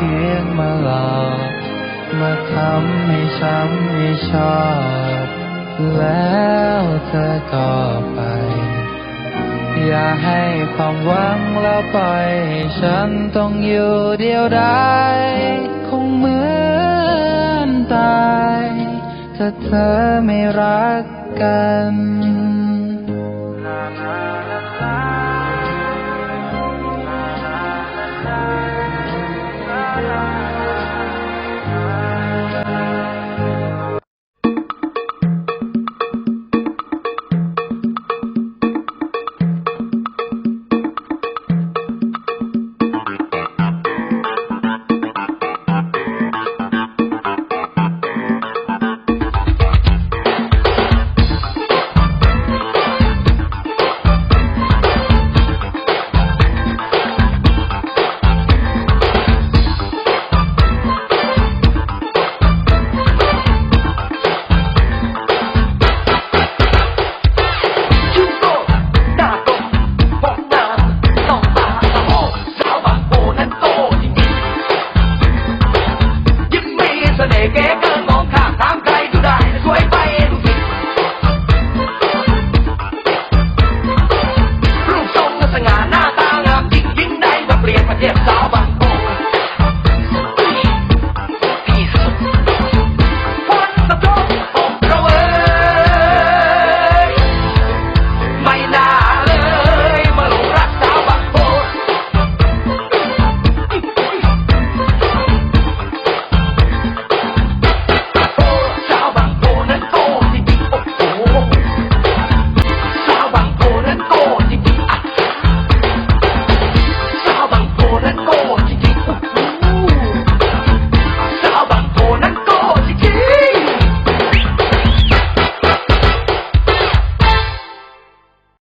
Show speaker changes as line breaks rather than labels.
เสียงมาทำให้ช้ำให้ชอบ แล้วเธอก็ไป อย่าให้ความหวังแล้วปล่อยให้ฉันต้องอยู่เดียวดายคงเหมือนตาย ถ้าเธอไม่รักกัน